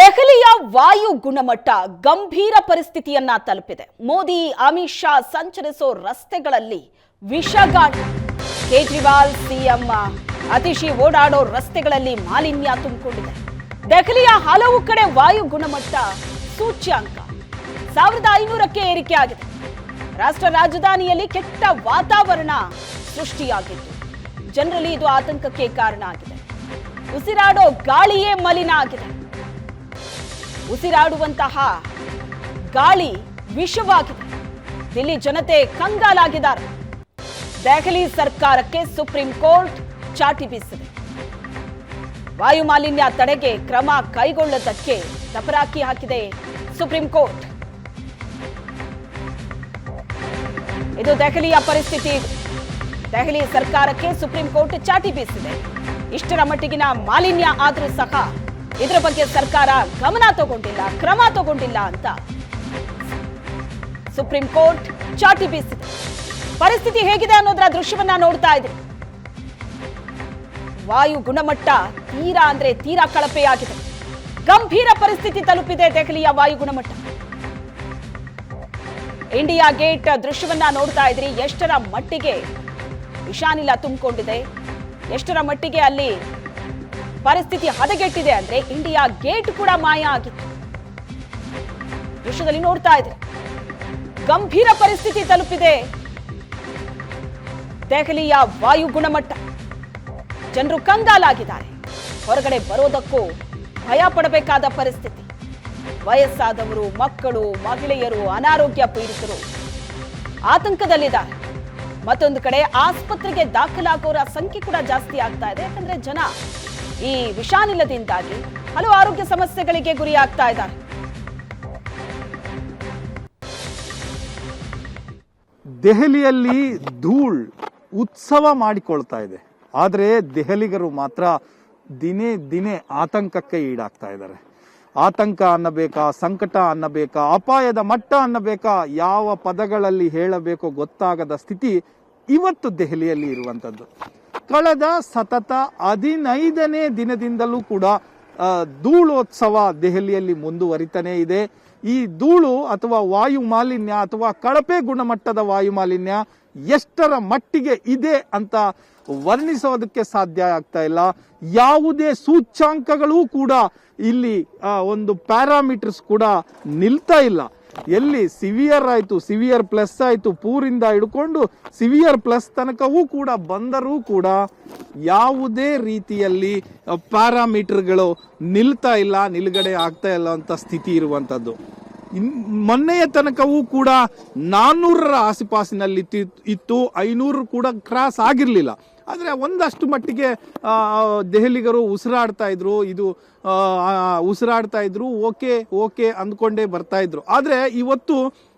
ದೆಹಲಿಯ ವಾಯು ಗುಣಮಟ್ಟ ಗಂಭೀರ ಪರಿಸ್ಥಿತಿಯನ್ನ ತಲುಪಿದೆ. ಮೋದಿ, ಅಮಿತ್ ಶಾ ಸಂಚರಿಸೋ ರಸ್ತೆಗಳಲ್ಲಿ ವಿಷಗಾಟ. ಕೇಜ್ರಿವಾಲ್ ಸಿಎಂ ಅತಿಶಿ ಓಡಾಡೋ ರಸ್ತೆಗಳಲ್ಲಿ ಮಾಲಿನ್ಯ ತುಂಬಿಕೊಂಡಿದೆ. ದೆಹಲಿಯ ಹಲವು ಕಡೆ ವಾಯು ಗುಣಮಟ್ಟ ಸೂಚ್ಯಾಂಕ. ಸಾವಿರದ ಐನೂರಕ್ಕೆ ಏರಿಕೆ ಆಗಿದೆ. ರಾಷ್ಟ್ರ ರಾಜಧಾನಿಯಲ್ಲಿ ಕೆಟ್ಟ ವಾತಾವರಣ ಸೃಷ್ಟಿಯಾಗಿತ್ತು ಜನರಲ್ಲಿ ಇದು ಆತಂಕಕ್ಕೆ ಕಾರಣ ಆಗಿದೆ. ಉಸಿರಾಡೋ ಗಾಳಿಯೇ ಮಲಿನ ಆಗಿದೆ. ಉಸಿರಾಡುವಂತಹ ಗಾಳಿ ವಿಷವಾಗಿದೆ. ದಿಲ್ಲಿ ಜನತೆ ಕಂಗಾಲಾಗಿದ್ದಾರೆ. ದೆಹಲಿ ಸರ್ಕಾರಕ್ಕೆ ಸುಪ್ರೀಂ ಕೋರ್ಟ್ ಚಾಟಿ ಬೀಸಿದೆ. ವಾಯು ಮಾಲಿನ್ಯ ತಡೆಗೆ ಕ್ರಮ ಕೈಗೊಳ್ಳದಕ್ಕೆ ತಪರಾಕಿ ಹಾಕಿದೆ ಸುಪ್ರೀಂ ಕೋರ್ಟ್. ಇದು ದೆಹಲಿಯ ಪರಿಸ್ಥಿತಿ. ದೆಹಲಿ ಸರ್ಕಾರಕ್ಕೆ ಸುಪ್ರೀಂ ಕೋರ್ಟ್ ಚಾಟಿ ಬೀಸಿದೆ. ಇಷ್ಟರ ಮಟ್ಟಿಗಿನ ಮಾಲಿನ್ಯ ಆದರೂ ಸಹ ಇದರ ಬಗ್ಗೆ ಸರ್ಕಾರ ಗಮನ ತಗೊಂಡಿಲ್ಲ, ಕ್ರಮ ತಗೊಂಡಿಲ್ಲ ಅಂತ. ಸುಪ್ರೀಂ ಕೋರ್ಟ್ ಚಾಟಿ ಬೀಸಿದೆ. ಪರಿಸ್ಥಿತಿ ಹೇಗಿದೆ ಅನ್ನೋದರ ದೃಶ್ಯವನ್ನ ನೋಡ್ತಾ ಇದ್ರಿ. ವಾಯು ಗುಣಮಟ್ಟ ತೀರಾ ಅಂದ್ರೆ ತೀರಾ ಕಳಪೆಯಾಗಿದೆ. ಗಂಭೀರ ಪರಿಸ್ಥಿತಿ ತಲುಪಿದೆ ದೆಹಲಿಯ ವಾಯು ಗುಣಮಟ್ಟ. ಇಂಡಿಯಾ ಗೇಟ್ ದೃಶ್ಯವನ್ನ ನೋಡ್ತಾ ಇದ್ರಿ. ಎಷ್ಟರ ಮಟ್ಟಿಗೆ ವಿಷಾನಿಲ ತುಂಬಿಕೊಂಡಿದೆ. ಎಷ್ಟರ ಮಟ್ಟಿಗೆ ಅಲ್ಲಿ ಪರಿಸ್ಥಿತಿ ಹದಗೆಟ್ಟಿದೆ ಅಂದ್ರೆ ಇಂಡಿಯಾ ಗೇಟ್ ಕೂಡ ಮಾಯ ಆಗಿತ್ತು. ದೃಶ್ಯದಲ್ಲಿ ನೋಡ್ತಾ ಇದೆ. ಗಂಭೀರ ಪರಿಸ್ಥಿತಿ ತಲುಪಿದೆ. ದೆಹಲಿಯ ವಾಯು ಗುಣಮಟ್ಟ. ಜನರು ಕಂಗಾಲಾಗಿದ್ದಾರೆ. ಹೊರಗಡೆ ಬರೋದಕ್ಕೂ ಭಯ ಪಡಬೇಕಾದ ಪರಿಸ್ಥಿತಿ. ವಯಸ್ಸಾದವರು, ಮಕ್ಕಳು, ಮಹಿಳೆಯರು ಅನಾರೋಗ್ಯ ಪೀಡಿತರು ಆತಂಕದಲ್ಲಿದ್ದಾರೆ. ಮತ್ತೊಂದು ಕಡೆ ಆಸ್ಪತ್ರೆಗೆ ದಾಖಲಾಗೋರ ಸಂಖ್ಯೆ ಕೂಡ ಜಾಸ್ತಿ ಆಗ್ತಾ ಇದೆ. ಯಾಕಂದ್ರೆ ಜನ ಈ ವಿಷಾನಿಲದಿಂದಾಗಿ ಹಲವು ಆರೋಗ್ಯ ಸಮಸ್ಯೆಗಳಿಗೆ ಗುರಿಯಾಗ್ತಾ ಇದ್ದಾರೆ. ದೆಹಲಿಯಲ್ಲಿ ಧೂಳ್ ಉತ್ಸವ ಮಾಡಿಕೊಳ್ತಾ ಇದೆ. ಆದರೆ ದೆಹಲಿಗರು ಮಾತ್ರ ದಿನೇ ದಿನೇ ಆತಂಕಕ್ಕೆ ಈಡಾಗ್ತಾ ಇದ್ದಾರೆ. ಆತಂಕ ಅನ್ನಬೇಕಾ, ಸಂಕಟ ಅನ್ನಬೇಕಾ, ಅಪಾಯದ ಮಟ್ಟ ಅನ್ನಬೇಕಾ, ಯಾವ ಪದಗಳಲ್ಲಿ ಹೇಳಬೇಕೋ ಗೊತ್ತಾಗದ ಸ್ಥಿತಿ ಇವತ್ತು ದೆಹಲಿಯಲ್ಲಿ ಇರುವಂಥದ್ದು ಕಳೆದ ಸತತ ಹದಿನೈದನೇ ದಿನದಿಂದಲೂ ಕೂಡ ಧೂಳೋತ್ಸವ ದೆಹಲಿಯಲ್ಲಿ ಮುಂದುವರಿತಾನೇ ಇದೆ. ಈ ಧೂಳು ಅಥವಾ ವಾಯು ಮಾಲಿನ್ಯ ಅಥವಾ ಕಳಪೆ ಗುಣಮಟ್ಟದ ವಾಯು ಮಾಲಿನ್ಯ ಎಷ್ಟರ ಮಟ್ಟಿಗೆ ಇದೆ ಅಂತ ವರ್ಣಿಸೋದಕ್ಕೆ ಸಾಧ್ಯ ಆಗ್ತಾ ಇಲ್ಲ. ಯಾವುದೇ ಸೂಚ್ಯಾಂಕಗಳೂ ಕೂಡ ಇಲ್ಲಿ ಒಂದು ಪ್ಯಾರಾಮೀಟರ್ಸ್ ಕೂಡ ನಿಲ್ತಾ ಇಲ್ಲ. ಎಲ್ಲಿ ಸಿವಿಯರ್ ಆಯಿತು ಸಿವಿಯರ್ ಪ್ಲಸ್ ಆಯಿತು, ಪೂರಿಂದ ಹಿಡ್ಕೊಂಡು ಸಿವಿಯರ್ ಪ್ಲಸ್ ತನಕವೂ ಕೂಡ ಬಂದರೂ ಕೂಡ ಯಾವುದೇ ರೀತಿಯಲ್ಲಿ ಪ್ಯಾರಾಮೀಟರ್ಗಳು ನಿಲ್ತಾ ಇಲ್ಲ, ನಿಲುಗಡೆ ಆಗ್ತಾ ಇಲ್ಲ ಅಂತ ಸ್ಥಿತಿ ಇರುವಂತದ್ದು ಇನ್- ಮೊನ್ನೆಯ ತನಕವೂ ಕೂಡ ನಾನ್ನೂರರ ಆಸುಪಾಸಿನಲ್ಲಿ ಇತ್ತು ಐನೂರು ಕೂಡ ಕ್ರಾಸ್ ಆಗಿರಲಿಲ್ಲ. ಆದರೆ ಒಂದಷ್ಟು ಮಟ್ಟಿಗೆ ದೆಹಲಿಗರು ಉಸಿರಾಡ್ತಾ ಇದ್ರು, ಇದು ಉಸಿರಾಡ್ತಾ ಇದ್ರು, ಓಕೆ ಓಕೆ ಅಂದ್ಕೊಂಡೇ ಬರ್ತಾ ಇದ್ರು. ಆದರೆ ಇವತ್ತು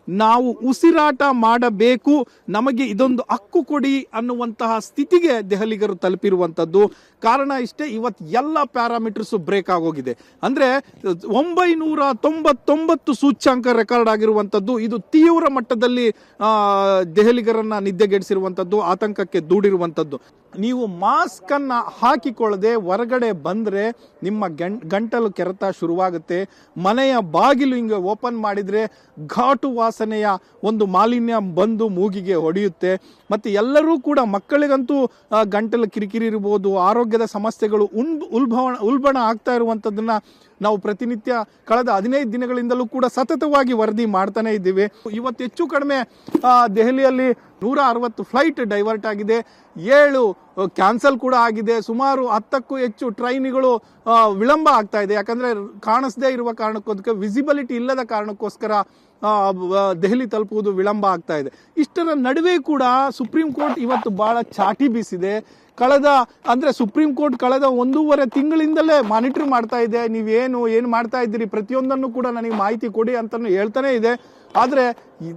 ನಾವು ಉಸಿರಾಟ ಮಾಡಬೇಕು, ನಮಗೆ ಇದೊಂದು ಹಕ್ಕು ಕೊಡಿ ಅನ್ನುವಂತಹ ಸ್ಥಿತಿಗೆ ದೆಹಲಿಗರು ತಲುಪಿರುವಂಥದ್ದು. ಕಾರಣ ಇಷ್ಟೇ ಇವತ್ತು ಎಲ್ಲ ಪ್ಯಾರಾಮೀಟರ್ಸು ಬ್ರೇಕ್ ಆಗೋಗಿದೆ. ಅಂದರೆ ಒಂಬೈನೂರ ತೊಂಬತ್ತೊಂಬತ್ತು ಸೂಚ್ಯಾಂಕ ರೆಕಾರ್ಡ್ ಆಗಿರುವಂಥದ್ದು, ಇದು ತೀವ್ರ ಮಟ್ಟದಲ್ಲಿ ದೆಹಲಿಗರನ್ನ ನಿದ್ದೆಗೆಡಿಸಿರುವಂಥದ್ದು, ಆತಂಕಕ್ಕೆ ದೂಡಿರುವಂಥದ್ದು. ನೀವು ಮಾಸ್ಕ್ ಅನ್ನ ಹಾಕಿಕೊಳ್ಳದೆ ಹೊರಗಡೆ ಬಂದ್ರೆ ನಿಮ್ಮ ಗಂಟಲು ಕೆರೆತ ಶುರುವಾಗುತ್ತೆ. ಮನೆಯ ಬಾಗಿಲು ಹಿಂಗೆ ಓಪನ್ ಮಾಡಿದ್ರೆ ಘಾಟು ವಾಸನೆಯ ಒಂದು ಮಾಲಿನ್ಯ ಬಂದು ಮೂಗಿಗೆ ಹೊಡೆಯುತ್ತೆ. ಮತ್ತೆ ಎಲ್ಲರೂ ಕೂಡ ಮಕ್ಕಳಿಗಂತೂ ಗಂಟಲು ಕಿರಿಕಿರಿ ಇರ್ಬೋದು, ಆರೋಗ್ಯದ ಸಮಸ್ಯೆಗಳು ಉನ್ ಉಲ್ಬಣ ಉಲ್ಬಣ ಆಗ್ತಾ ಇರುವಂಥದ್ದನ್ನು ನಾವು ಪ್ರತಿನಿತ್ಯ ಕಳೆದ ಹದಿನೈದು ದಿನಗಳಿಂದಲೂ ಕೂಡ ಸತತವಾಗಿ ವರದಿ ಮಾಡ್ತಾನೆ ಇದ್ದೀವಿ. ಇವತ್ತು ಹೆಚ್ಚು ಕಡಿಮೆ ದೆಹಲಿಯಲ್ಲಿ ನೂರ ಅರವತ್ತು ಫ್ಲೈಟ್ ಡೈವರ್ಟ್ ಆಗಿದೆ. ಏಳು ಕ್ಯಾನ್ಸಲ್ ಕೂಡ ಆಗಿದೆ. ಸುಮಾರು ಹತ್ತಕ್ಕೂ ಹೆಚ್ಚು ಟ್ರೈನ್ಗಳು ವಿಳಂಬ ಆಗ್ತಾ ಇದೆ. ಯಾಕಂದ್ರೆ ಕಾಣಿಸದೇ ಇರುವ ಕಾರಣಕ್ಕೋಸ್ಕರ ವಿಸಿಬಿಲಿಟಿ ಇಲ್ಲದ ಕಾರಣಕ್ಕೋಸ್ಕರ ದೆಹಲಿ ತಲುಪುವುದು ವಿಳಂಬ ಆಗ್ತಾ ಇದೆ. ಇಷ್ಟರ ನಡುವೆ ಕೂಡ ಸುಪ್ರೀಂ ಕೋರ್ಟ್ ಇವತ್ತು ಬಹಳ ಚಾಟಿ ಬೀಸಿದೆ. ಕಳೆದ, ಅಂದ್ರೆ ಸುಪ್ರೀಂ ಕೋರ್ಟ್ ಕಳೆದ ಒಂದೂವರೆ ತಿಂಗಳಿಂದಲೇ ಮಾನಿಟರ್ ಮಾಡ್ತಾ ಇದೆ. ನೀವೇನು, ಏನು ಮಾಡ್ತಾ ಇದ್ದೀರಿ? ಪ್ರತಿಯೊಂದನ್ನು ಕೂಡ ನನಗೆ ಮಾಹಿತಿ ಕೊಡಿ ಅಂತಲೂ ಹೇಳ್ತಾನೆ ಇದೆ. ಆದ್ರೆ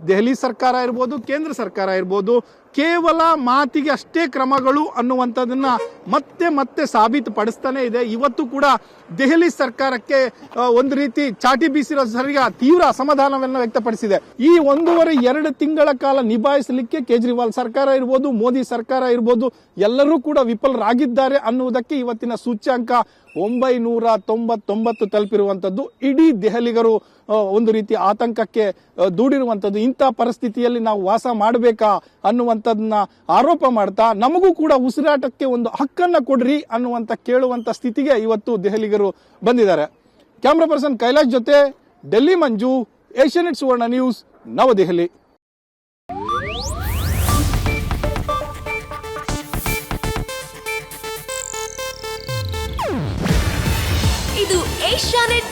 ದೆಹಲಿ ಸರ್ಕಾರ ಇರ್ಬೋದು, ಕೇಂದ್ರ ಸರ್ಕಾರ ಇರ್ಬೋದು ಕೇವಲ ಮಾತಿಗೆ ಅಷ್ಟೇ ಕ್ರಮಗಳು ಅನ್ನುವಂಥದ್ದನ್ನು ಮತ್ತೆ ಮತ್ತೆ ಸಾಬೀತುಪಡಿಸ್ತಾನೆ ಇದೆ. ಇವತ್ತು ಕೂಡ ದೆಹಲಿ ಸರ್ಕಾರಕ್ಕೆ ಒಂದು ರೀತಿ ಚಾಟಿ ಬೀಸಿರೋ ಸರಿಗ ತೀವ್ರ ಅಸಮಾಧಾನವನ್ನು ವ್ಯಕ್ತಪಡಿಸಿದೆ. ಈ ಒಂದೂವರೆ ಎರಡು ತಿಂಗಳ ಕಾಲ ನಿಭಾಯಿಸಲಿಕ್ಕೆ ಕೇಜ್ರಿವಾಲ್ ಸರ್ಕಾರ ಇರ್ಬೋದು, ಮೋದಿ ಸರ್ಕಾರ ಇರ್ಬೋದು, ಎಲ್ಲರೂ ಕೂಡ ವಿಫಲರಾಗಿದ್ದಾರೆ ಅನ್ನುವುದಕ್ಕೆ ಇವತ್ತಿನ ಸೂಚ್ಯಾಂಕ ಒಂಬೈನೂರ ತೊಂಬತ್ತೊಂಬತ್ತು ತಲುಪಿರುವಂಥದ್ದು. ಇಡೀ ದೆಹಲಿಗರು ಒಂದು ರೀತಿ ಆತಂಕಕ್ಕೆ ದೂಡಿರುವಂಥದ್ದು. ಇಂಥ ಪರಿಸ್ಥಿತಿಯಲ್ಲಿ ನಾವು ವಾಸ ಮಾಡಬೇಕಾ ಅನ್ನುವಂಥದ್ದನ್ನ ಆರೋಪ ಮಾಡ್ತಾ, ನಮಗೂ ಕೂಡ ಉಸಿರಾಟಕ್ಕೆ ಒಂದು ಹಕ್ಕನ್ನ ಕೊಡ್ರಿ ಅನ್ನುವಂಥ ಕೇಳುವಂಥ ಸ್ಥಿತಿಗೆ ಇವತ್ತು ದೆಹಲಿಗರು ಬಂದಿದ್ದಾರೆ. ಕ್ಯಾಮ್ರಾ ಪರ್ಸನ್ ಕೈಲಾಶ್ ಜೊತೆ ಡೆಲ್ಲಿ ಮಂಜು ಏಷ್ಯಾನೆಟ್ ಸುವರ್ಣ ನ್ಯೂಸ್, ನವದೆಹಲಿ. ಇದು ಏಷ್ಯಾನೆಟ್